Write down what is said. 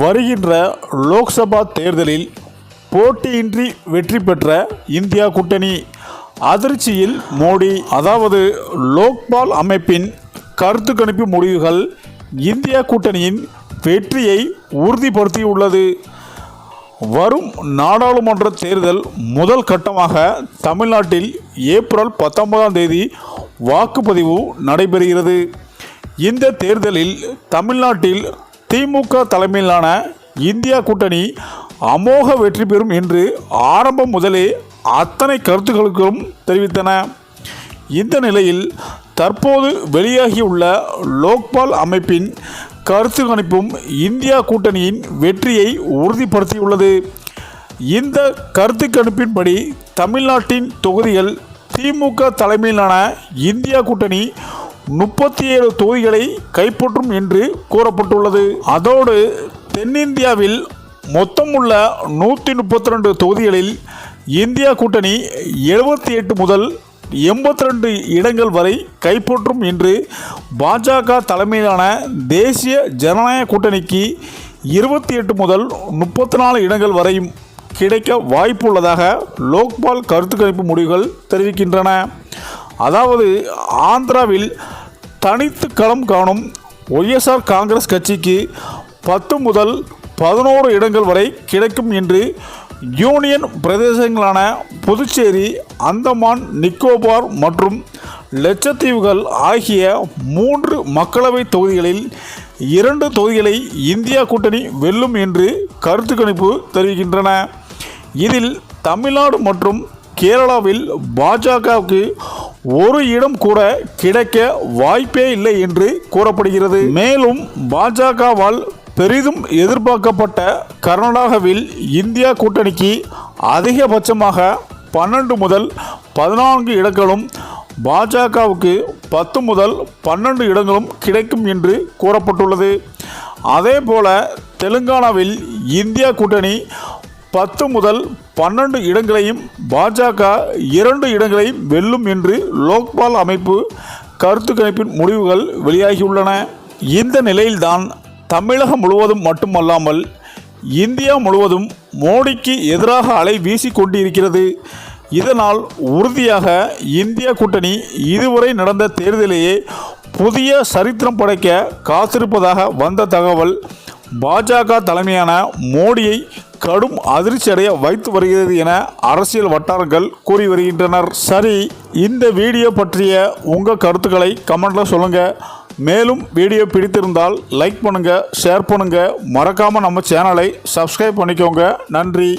வருகின்ற லோக்சபா தேர்தலில் போட்டியின்றி வெற்றி பெற்ற இந்தியா கூட்டணி அதிர்ச்சியில் மோடி அதாவது லோக்பால் அமைப்பின் கருத்து கணிப்பு முடிவுகள் இந்தியா கூட்டணியின் வெற்றியை உறுதிப்படுத்தியுள்ளது. வரும் நாடாளுமன்ற தேர்தல் முதல் கட்டமாக தமிழ்நாட்டில் ஏப்ரல் பத்தொன்பதாம் தேதி வாக்குப்பதிவு நடைபெறுகிறது. இந்த தேர்தலில் தமிழ்நாட்டில் திமுக தலைமையிலான இந்தியா கூட்டணி அமோக வெற்றி பெறும் என்று ஆரம்பம் முதலே அத்தனை கருத்துக்களுக்கும் தெரிவித்தன. இந்த நிலையில் தற்போது வெளியாகியுள்ள லோக்பால் அமைப்பின் கருத்து கணிப்பும் இந்தியா கூட்டணியின் வெற்றியை உறுதிப்படுத்தியுள்ளது. இந்த கருத்து கணிப்பின்படி தமிழ்நாட்டின் தொகுதிகள் திமுக தலைமையிலான இந்தியா கூட்டணி முப்பத்தி ஏழு தொகுதிகளை கைப்பற்றும் என்று கூறப்பட்டுள்ளது. அதோடு தென்னிந்தியாவில் மொத்தம் உள்ள நூற்றி முப்பத்தி ரெண்டு தொகுதிகளில் இந்தியா கூட்டணி எழுபத்தி எட்டு முதல் எண்பத்தி ரெண்டு இடங்கள் வரை கைப்பற்றும் என்று பாஜக தலைமையிலான தேசிய ஜனநாயக கூட்டணிக்கு இருபத்தி எட்டு முதல் முப்பத்தி நாலு இடங்கள் வரையும் கிடைக்க வாய்ப்புள்ளதாக லோக்பால் கருத்து கணிப்பு முடிவுகள் தெரிவிக்கின்றன. அதாவது ஆந்திராவில் தனித்து களம் காணும் ஒய்எஸ்ஆர் காங்கிரஸ் கட்சிக்கு பத்து முதல் பதினோரு இடங்கள் வரை கிடைக்கும் என்று யூனியன் பிரதேசங்களான புதுச்சேரி அந்தமான் நிக்கோபார் மற்றும் லட்சத்தீவுகள் ஆகிய மூன்று மக்களவைத் தொகுதிகளில் இரண்டு தொகுதிகளை இந்தியா கூட்டணி வெல்லும் என்று கருத்து கணிப்பு தெரிவிக்கின்றன. இதில் தமிழ்நாடு மற்றும் கேரளாவில் பாஜகவுக்கு ஒரு இடம் கூட கிடைக்க வாய்ப்பே இல்லை என்று கூறப்படுகிறது. மேலும் பாஜகவால் பெரிதும் எதிர்பார்க்கப்பட்ட கர்நாடகாவில் இந்தியா கூட்டணிக்கு அதிகபட்சமாக பன்னெண்டு முதல் பதினான்கு இடங்களும் பாஜகவுக்கு பத்து முதல் பன்னெண்டு இடங்களும் கிடைக்கும் என்று கூறப்பட்டுள்ளது. அதே போல தெலுங்கானாவில் இந்தியா கூட்டணி பத்து முதல் பன்னெண்டு இடங்களையும் பாஜக இரண்டு இடங்களையும் வெல்லும் என்று லோக்பால் அமைப்பு கருத்து கணிப்பின் முடிவுகள் வெளியாகியுள்ளன. இந்த நிலையில்தான் தமிழகம் முழுவதும் மட்டுமல்லாமல் இந்தியா முழுவதும் மோடிக்கு எதிராக அலை வீசிக்கொண்டிருக்கிறது இதனால் உறுதியாக இந்திய கூட்டணி இதுவரை நடந்த தேர்தலையே புதிய சரித்திரம் படைக்க காத்திருப்பதாக வந்த தகவல் பாஜக தலைமையான மோடியை கடும் அதிர்ச்சியடைய வைத்து வருகிறது என அரசியல் வட்டாரங்கள் கூறி வருகின்றனர். சரி இந்த வீடியோ பற்றிய உங்கள் கருத்துக்களை கமெண்ட்ல சொல்லுங்கள் மேலும் வீடியோ பிடித்திருந்தால் லைக் பண்ணுங்கள் ஷேர் பண்ணுங்கள் மறக்காமல் நம்ம சேனலை சப்ஸ்கிரைப் பண்ணிக்கோங்க. நன்றி.